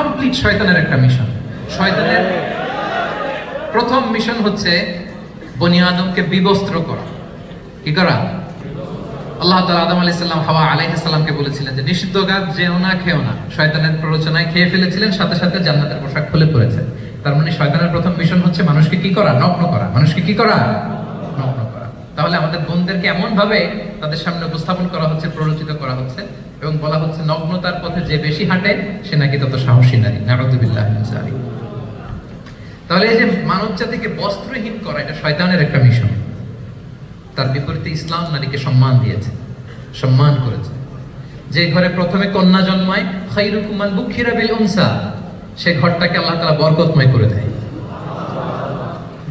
Complete শয়তানের একটা mission শয়তানের প্রথম মিশন হচ্ছে বনি আদমকে বিবস্ত্র করা। কি করা? আল্লাহ তালা আদম আলাইহিস সালাম, হাওয়া বলেছিলেন যে, নিষিদ্ধ গাছ যেও না, খেও না। শয়তানের প্ররোচনায় খেয়ে ফেলেছিলেন, সাথে সাথে জান্নাতের পোশাক খুলে পড়েছে। তার মানে শয়তানের প্রথম মিশন হচ্ছে মানুষকে কি করা? নগ্ন করা। মানুষকে কি করা? নগ্ন করা। তাহলে আমাদের বোনদেরকে এমন ভাবে তাদের সামনে উপস্থাপন করা হচ্ছে, প্ররোচিত করা হচ্ছে এবং বলা হচ্ছে নগ্নতার পথে যে বেশি হাঁটে, সে নাকি তত সাহসী নারী। নারদুবিল্লাহ তাহলে এই যে মানব জাতিকে বস্ত্রহীন করা, এটা শয়তানের একটা মিশন। তার বিপরীতে ইসলাম নারীকে সম্মান দিয়েছে, সম্মান করেছে। যে ঘরে প্রথমে কন্যা জন্মায় খাইরুকুমান বুখিরা বিল উনসা, সে ঘরটাকে আল্লাহ তাআলা বরকতময় করে দেয়।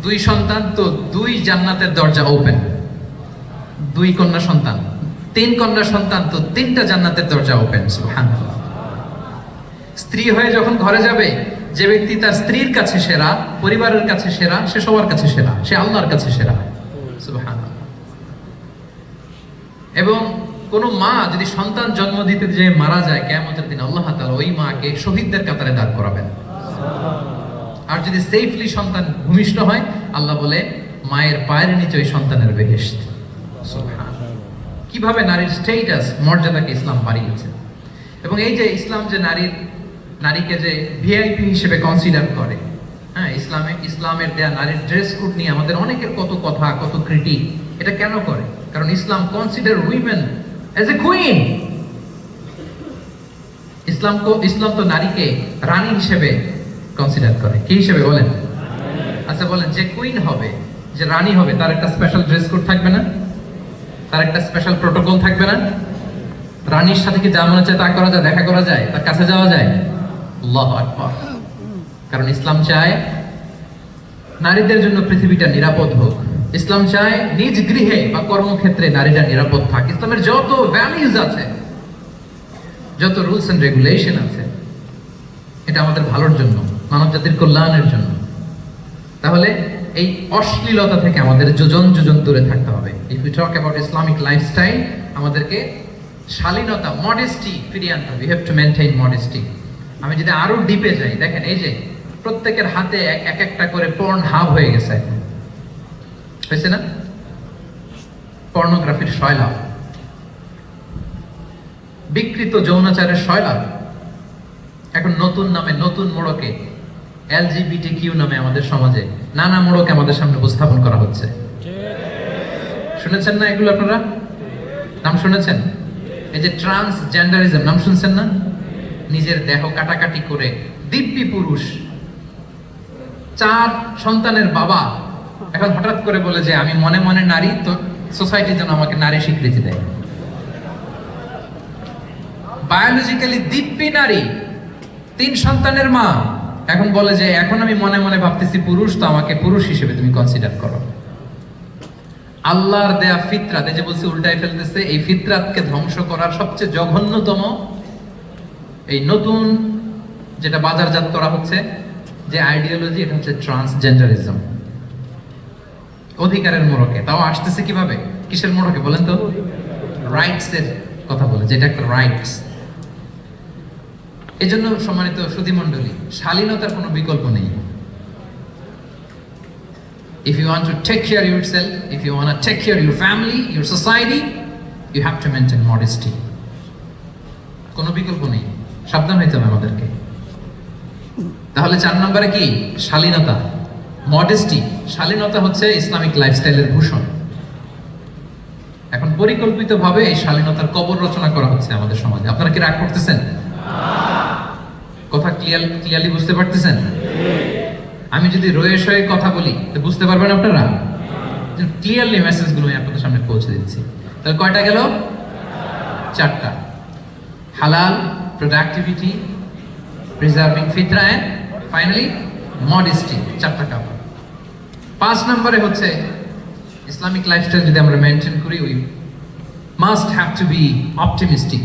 দুই সন্তান, তো দুই জান্নাতের দরজা ওপেন দুই কন্যা সন্তান তিন কন্যা সন্তান, তো তিনটা জান্নাতের দরজা ওপেন স্ত্রী হয়ে যখন ঘরে যাবে, যে ব্যক্তি তার স্ত্রীর কাছে সেরা, পরিবারের কাছে সেরা, সে সবার কাছে সেরা, সে আল্লাহর কাছে সেরা এবং কোন মা যদি সন্তান জন্ম দিতে যে মারা যায় কেমতের দিন আল্লাহ তাআলা ওই মাকে শহীদদের কাতারে দাঁড় করাবেন। আর যদি সেফলি সন্তান ভূমিষ্ঠ হয়, আল্লাহ বলে, মায়ের পায়ের নিচে ওই সন্তানের বেহেশত। কীভাবে নারীর স্টেটাস মর্যাদাকে ইসলাম বাড়িয়েছে। এবং এই যে ইসলাম যে নারীর, নারীকে যে ভিআইপি হিসেবে কনসিডার করে হ্যাঁ ইসলামে, ইসলামের দেয়া নারীর ড্রেস কোড নিয়ে আমাদের অনেকের কত কথা, কত ক্রিটিক এটা কেন করে? কারণ Islam consider women as a queen ইসলাম ইসলাম তো নারীকে রানী হিসেবে কনসিডার করে। কি হিসেবে বলেন? আচ্ছা বলেন, যে কুইন হবে, যে রানী হবে, তার একটা স্পেশাল ড্রেস কোড থাকবে না? তার একটা স্পেশাল প্রোটোকল থাকবে না। রানীর সাথে কি যা মনে হচ্ছে তা করা যায়, দেখা করা যায়, তার কাছে যাওয়া যায়? আল্লাহু আকবার। কারণ ইসলাম চায় নারীদের জন্য পৃথিবীটা নিরাপদ হোক। ইসলাম চায় নিজ গৃহে বা কর্মক্ষেত্রে নারীরা নিরাপদ থাক। ইসলামের যত ভ্যালিউজ আছে, যত রুলস এন্ড রেগুলেশন আছে, এটা আমাদের ভালোর জন্য মানব জাতির কল্যাণের জন্য। তাহলে এই অশ্লীলতা থেকে আমাদের যোজন যোজন দূরে থাকতে হবে। If you talk about Islamic lifestyle আমাদেরকে শালীনতা মডেস্টি ফিরিয়ে আনতে হবে। You have to maintain modesty আমি যদি আরও ডিপে যাই, দেখেন এই যে প্রত্যেকের হাতে এক এক একটা করে পর্ন হাব হয়ে গেছে হয়েছে না? পর্নোগ্রাফির শয়লাভ বিকৃত যৌনাচারের শয়লাভ এখন নতুন নামে নতুন মোড়কে এলজিবিটি কিউ নামে আমাদের সমাজে নানা আমাদের সামনে উপস্থাপন করা হচ্ছে। শুনেছেন না এগুলো আপনারা? নাম শুনেছেন? এই যে ট্রান্সজেন্ডারিজম, নাম শুনছেন না? নিজের দেহ কাটাকাটি করে দিব্যি পুরুষ, চার সন্তানের বাবা, এখন হঠাৎ করে বলে যে, আমি মনে মনে নারী, তো সোসাইটি যেন আমাকে নারী স্বীকৃতি দেয়। বায়োলজিক্যালি দিব্যি নারী, তিন সন্তানের মা এখন বলে যে, এখন আমি মনে মনে ভাবতেছি পুরুষ, তো আমাকে পুরুষ হিসেবে তুমি কনসিডার করো। আল্লাহর দেয়া ফিতরাত এই যে বলছি উল্টাই ফেলতেছে, এই ফিতরাতকে ধ্বংস করার সবচেয়ে জঘন্যতম এই নতুন যেটা বাজারজাত করা হচ্ছে, যে আইডিওলজি এটা হচ্ছে ট্রান্সজেন্ডারিজম অধিকারের মোড়কে। তাও আসতেছে কীভাবে? কিসের মোড়কে বলেন তো? রাইটস এর কথা বলে যেটা একটা রাইটস এই জন্য সম্মানিত সুধীমণ্ডলী শালীনতার কোনো বিকল্প নেই। If you want to take care of yourself, if you want to take care of your family, your society, you have to maintain modesty. কোনো বিকল্প নেই। সাবধান হইতে হবে আমাদেরকে। তাহলে চার নম্বরে কি? শালীনতা। মডেস্টি শালীনতা হচ্ছে ইসলামিক লাইফস্টাইলের ভূষণ। এখন পরিকল্পিতভাবে এই শালীনতার কবর রচনা করা হচ্ছে আমাদের সমাজে। আপনারা কি রাগ করতেছেন? কথা ক্লিয়ার ক্লিয়ারলি বুঝতে পারতেছেন? আমি যদি রয়ে সয়ে কথা বলি, তো বুঝতে পারবেন আপনারা? ক্লিয়ারলি মেসেজগুলো আমি আপনাদের সামনে পৌঁছে দিচ্ছি। তাহলে কয়টা গেল? চারটা। হালাল প্রোডাক্টিভিটি প্রিজার্ভিং ফিতরা অ্যান্ড ফাইনালি মডেস্টি চারটা কাপড়। পাঁচ নম্বরে হচ্ছে, ইসলামিক লাইফস্টাইল যদি আমরা মেনটেন করি we must have to be optimistic